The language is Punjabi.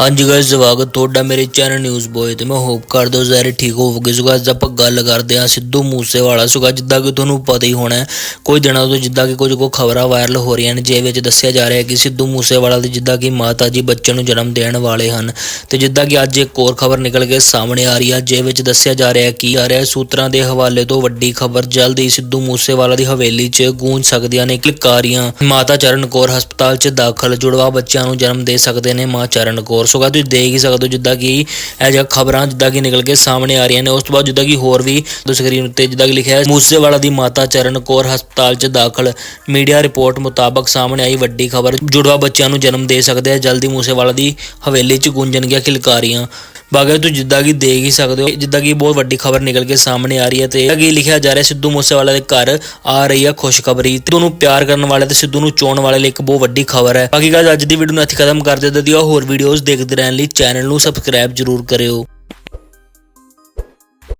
ਹਾਂਜੀ ਗਾਇਸ ਸਵਾਗਤ ਤੁਹਾਡਾ ਮੇਰੇ ਚੈਨਲ ਨਿਊਜ਼ ਬੋਏ ਤੇ। ਮੈਂ ਹੋਪ ਕਰਦਾ ਹਾਂ ਸਾਰੇ ਠੀਕ ਹੋਵੋਗੇ। ਸੋ guys, ਆਪਾਂ ਗੱਲ ਕਰਦੇ ਹਾਂ ਸਿੱਧੂ ਮੂਸੇਵਾਲਾ। ਸੋ guys, ਜਿੱਦਾਂ ਕਿ ਤੁਹਾਨੂੰ ਪਤਾ ਹੀ ਹੋਣਾ ਹੈ, ਕੁਝ ਦਿਨਾਂ ਤੋਂ ਜਿੱਦਾਂ ਕਿ ਕੁਝ ਕੋ ਖਬਰਾਂ ਵਾਇਰਲ ਹੋ ਰਹੀਆਂ ਨੇ ਜਿਹ ਵਿੱਚ ਦੱਸਿਆ ਜਾ ਰਿਹਾ ਹੈ ਕਿ ਸਿੱਧੂ ਮੂਸੇਵਾਲਾ ਦੇ ਜਿੱਦਾਂ ਕਿ ਮਾਤਾ ਜੀ ਬੱਚੇ ਨੂੰ ਜਨਮ ਦੇਣ ਵਾਲੇ ਹਨ। ਤੇ ਜਿੱਦਾਂ ਕਿ ਅੱਜ ਇੱਕ ਹੋਰ ਖਬਰ ਨਿਕਲ ਕੇ ਸਾਹਮਣੇ ਆ ਰਹੀ ਹੈ ਜਿਹ ਵਿੱਚ ਦੱਸਿਆ ਜਾ ਰਿਹਾ ਹੈ ਕਿ ਆ ਰਿਹਾ ਸੂਤਰਾਂ ਦੇ ਹਵਾਲੇ ਤੋਂ ਵੱਡੀ ਖਬਰ ਜਲਦ ਹੀ ਸਿੱਧੂ ਮੂਸੇਵਾਲਾ ਦੀ ਹਵੇਲੀ 'ਚ ਗੂੰਜ ਸਕਦੀਆਂ ਨੇ ਕਿਲਕਾਰੀਆਂ। ਮਾਤਾ ਚਰਨ ਕੌਰ ਹਸਪਤਾਲ 'ਚ ਦਾਖਲ ਜੁੜਵਾ ਬੱਚਿਆਂ ਨੂੰ ਜਨਮ ਦੇ ਸਕਦੇ ਨੇ ਮਾਂ ਚਰਨ ਕੌਰ। ਸੋ ਤੁਸੀਂ ਦੇਖ ਹੀ ਸਕਦੇ ਹੋ ਜਿੱਦਾਂ ਕਿ ਇਹ ਜਿਹੀਆਂ ਖਬਰਾਂ ਜਿੱਦਾਂ ਕਿ ਨਿਕਲ ਕੇ ਸਾਹਮਣੇ ਆ ਰਹੀਆਂ ਨੇ, ਉਸ ਤੋਂ ਬਾਅਦ ਜਿੱਦਾਂ ਕਿ ਹੋਰ ਵੀ ਸਕਰੀਨ ਉੱਤੇ ਜਿੱਦਾਂ ਕਿ ਲਿਖਿਆ ਹੈ, ਮੂਸੇਵਾਲਾ ਦੀ ਮਾਤਾ ਚਰਨ ਕੌਰ ਹਸਪਤਾਲ 'ਚ ਦਾਖਲ। ਮੀਡੀਆ ਰਿਪੋਰਟ ਮੁਤਾਬਕ ਸਾਹਮਣੇ ਆਈ ਵੱਡੀ ਖਬਰ, ਜੁੜਵਾ ਬੱਚਿਆਂ ਨੂੰ ਜਨਮ ਦੇ ਸਕਦੇ ਆ, ਜਲਦੀ ਮੂਸੇਵਾਲਾ ਦੀ ਹਵੇਲੀ 'ਚ ਗੂੰਜਣਗੀਆਂ ਖਿਲਕਾਰੀਆਂ। ਬਾਕੀ ਤੁਸੀਂ ਜਿੱਦਾਂ ਕਿ ਦੇਖ ਹੀ ਸਕਦੇ ਹੋ, ਜਿੱਦਾਂ ਕਿ ਬਹੁਤ ਵੱਡੀ ਖਬਰ ਨਿਕਲ ਕੇ ਸਾਹਮਣੇ ਆ ਰਹੀ ਹੈ ਤੇ ਅੱਗੇ ਲਿਖਿਆ ਜਾ ਰਿਹਾ ਸਿੱਧੂ ਮੂਸੇਵਾਲਾ ਦੇ ਘਰ ਆ ਰਹੀ ਹੈ ਖੁਸ਼ਖਬਰੀ ਤੇ ਉਹਨੂੰ ਪਿਆਰ ਕਰਨ ਵਾਲੇ ਤੇ ਸਿੱਧੂ ਨੂੰ ਚੋਣ ਵਾਲੇ ਲਈ ਇੱਕ ਬਹੁਤ ਵੱਡੀ ਖਬਰ ਹੈ। ਬਾਕੀ ਗੱਲ ਅੱਜ ਦੀ ਵੀਡੀਓ ਨੂੰ ਇੱਥੇ ਖਤਮ ਕਰ ਦਿੰਦੇ ਦਿਓ ਹੋਰ ਵੀਡੀਓਜ਼ ਦੇਖਦੇ ਰਹਿਣ ਲਈ ਚੈਨਲ ਨੂੰ ਸਬਸਕ੍ਰਾਈਬ ਜਰੂਰ ਕਰਿਓ।